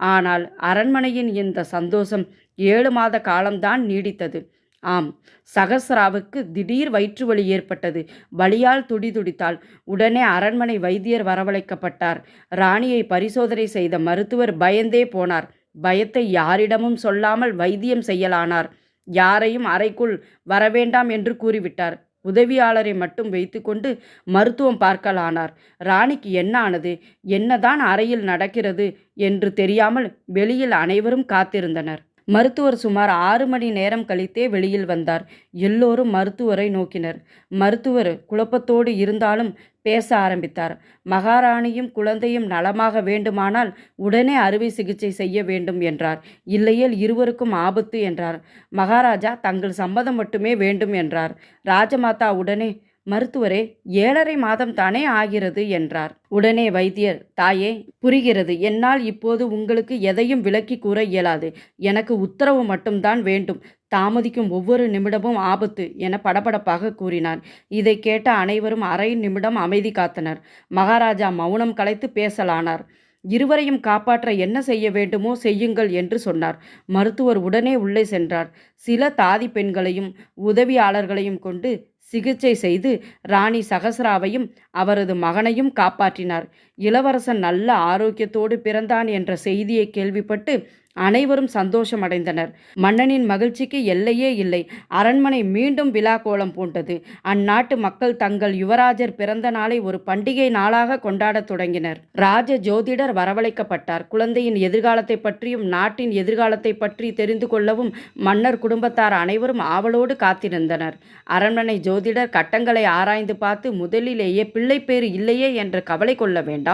ஆனால் அரண்மனையின் இந்த சந்தோஷம் ஏழு மாத காலம்தான் நீடித்தது. ஆம் சகஸ்ராவுக்கு திடீர் வயிற்றுவலி ஏற்பட்டது. வலியால் துடிதுடித்தாள் உடனே அரண்மனை வைத்தியர் வரவழைக்கப்பட்டார். ராணியை பரிசோதனை செய்த மருத்துவர் பயந்தே போனார். பயத்தை யாரிடமும் சொல்லாமல் வைத்தியம் செய்யலானார். யாரையும் அறைக்குள் வரவேண்டாம் என்று கூறிவிட்டார். உதவியாளரை மட்டும் வைத்துக்கொண்டு மருத்துவம் பார்க்கலானார். ராணிக்கு என்ன ஆனது என்னதான் அறையில் நடக்கிறது என்று தெரியாமல் வெளியில் அனைவரும் காத்திருந்தனர். மருத்துவர் சுமார் ஆறு மணி நேரம் கழித்தே வெளியில் வந்தார். எல்லோரும் மருத்துவரை நோக்கினர். மருத்துவர் குழப்பத்தோடு இருந்தாலும் பேச ஆரம்பித்தார். மகாராணியும் குழந்தையும் நலமாக வேண்டுமானால் உடனே அறுவை சிகிச்சை செய்ய வேண்டும் என்றார். இல்லையேல் இருவருக்கும் ஆபத்து என்றார். மகாராஜா தங்கள் சம்மதம் மட்டுமே வேண்டும் என்றார். ராஜமாதா உடனே மருத்துவரே ஏழரை மாதம் தானே ஆகிறது என்றார். உடனே வைத்தியர் தாயே புரிகிறது. என்னால் இப்போது உங்களுக்கு எதையும் விலக்கி கூற இயலாது. எனக்கு உத்தரவு மட்டும்தான் வேண்டும். தாமதிக்கும் ஒவ்வொரு நிமிடமும் ஆபத்து என படபடப்பாக கூறினார் இதை கேட்ட அனைவரும் அரை நிமிடம் அமைதி காத்தனர். மகாராஜா மௌனம் கலைத்து பேசலானார். இருவரையும் காப்பாற்ற என்ன செய்ய வேண்டுமோ செய்யுங்கள் என்று சொன்னார். மருத்துவர் உடனே உள்ளே சென்றார். சில தாதி பெண்களையும் உதவியாளர்களையும் கொண்டு சிகிச்சை செய்து ராணி சகசராவையும் அவரது மகனையும் காப்பாற்றினார். இளவரசன் நல்ல ஆரோக்கியத்தோடு பிறந்தான் என்ற செய்தியை கேள்விப்பட்டு அனைவரும் சந்தோஷமடைந்தனர் மன்னனின் மகிழ்ச்சிக்கு எல்லையே இல்லை. அரண்மனை மீண்டும் விழா கோலம் பூண்டது. அந்நாட்டு மக்கள் தங்கள் யுவராஜர் பிறந்த நாளை ஒரு பண்டிகை நாளாக கொண்டாடத் தொடங்கினர். ராஜ ஜோதிடர் வரவழைக்கப்பட்டார். குழந்தையின் எதிர்காலத்தை பற்றியும் நாட்டின் எதிர்காலத்தை பற்றி தெரிந்து கொள்ளவும் மன்னர் குடும்பத்தார் அனைவரும் ஆவலோடு காத்திருந்தனர். அரண்மனை ஜோதிடர் கட்டங்களை ஆராய்ந்து பார்த்து முதலிலேயே பிள்ளைப்பேறு இல்லையே என்று கவலை கொள்ள வேண்டும்.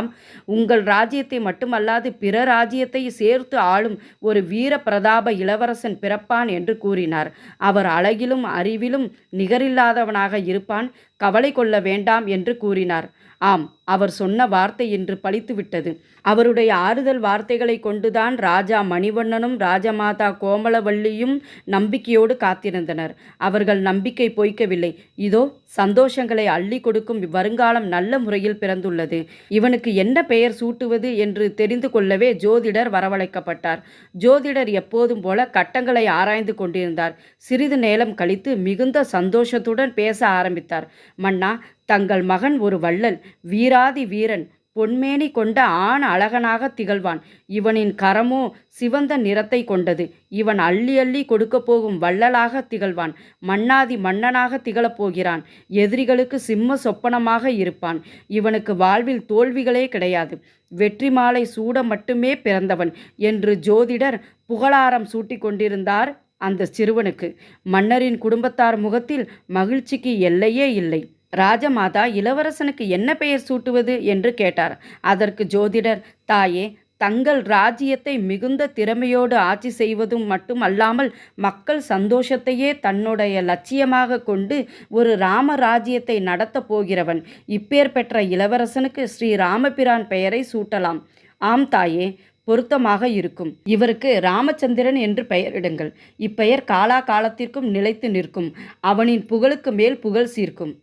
உங்கள் ராஜ்யத்தை மட்டுமல்லாது பிற ராஜ்யத்தை சேர்த்து ஆளும் ஒரு வீர பிரதாப இளவரசன் பிறப்பான் என்று கூறினார். அவர் அழகிலும் அறிவிலும் நிகரில்லாதவனாக இருப்பான். கவலை கொள்ள வேண்டாம் என்று கூறினார். ஆம் அவர் சொன்ன வார்த்தை இன்று பழித்துவிட்டது. அவருடைய ஆறுதல் வார்த்தைகளை கொண்டுதான் ராஜா மணிவண்ணனும் ராஜமாதா கோமலவள்ளியும் நம்பிக்கையோடு காத்திருந்தனர். அவர்கள் நம்பிக்கை பொய்க்கவில்லை. இதோ சந்தோஷங்களை அள்ளி கொடுக்கும் வருங்காலம் நல்ல முறையில் பிறந்துள்ளது. இவனுக்கு என்ன பெயர் சூட்டுவது என்று தெரிந்து கொள்ளவே ஜோதிடர் வரவழைக்கப்பட்டார். ஜோதிடர் எப்போதும் போல கட்டங்களை ஆராய்ந்து கொண்டிருந்தார். சிறிது நேரம் கழித்து மிகுந்த சந்தோஷத்துடன் பேச ஆரம்பித்தார். மன்னா தங்கள் மகன் ஒரு வள்ளல் வீராதி வீரன் பொன்மேனி கொண்ட ஆண் அழகனாக திகழ்வான். இவனின் கரமோ சிவந்த நிறத்தை கொண்டது. இவன் அள்ளி அள்ளி கொடுக்க போகும் வள்ளலாக திகழ்வான். மன்னாதி மன்னனாக திகழப் போகிறான். எதிரிகளுக்கு சிம்ம சொப்பனமாக இருப்பான். இவனுக்கு வாழ்வில் தோல்விகளே கிடையாது. வெற்றி மாலை சூட மட்டுமே பிறந்தவன் என்று ஜோதிடர் புகழாரம் சூட்டி கொண்டிருந்தார் அந்த சிறுவனுக்கு. மன்னரின் குடும்பத்தார் முகத்தில் மகிழ்ச்சிக்கு எல்லையே இல்லை. ராஜமாதா இளவரசனுக்கு என்ன பெயர் சூட்டுவது என்று கேட்டார். அதற்கு ஜோதிடர் தாயே தங்கள் ராஜ்யத்தை மிகுந்த திறமையோடு ஆட்சி செய்வதும் மட்டும் அல்லாமல் மக்கள் சந்தோஷத்தையே தன்னுடைய லட்சியமாக கொண்டு ஒரு ராம ராஜ்யத்தை நடத்தப் போகிறவன். இப்பேர் பெற்ற இளவரசனுக்கு ஸ்ரீ ராமபிரான் பெயரை சூட்டலாம். ஆம் தாயே பொருத்தமாக இருக்கும். இவருக்கு ராமச்சந்திரன் என்று பெயரிடுங்கள். இப்பெயர் காலா காலத்திற்கும் நிலைத்து நிற்கும். அவனின் புகழுக்கு மேல் புகழ் சீர்க்கும்.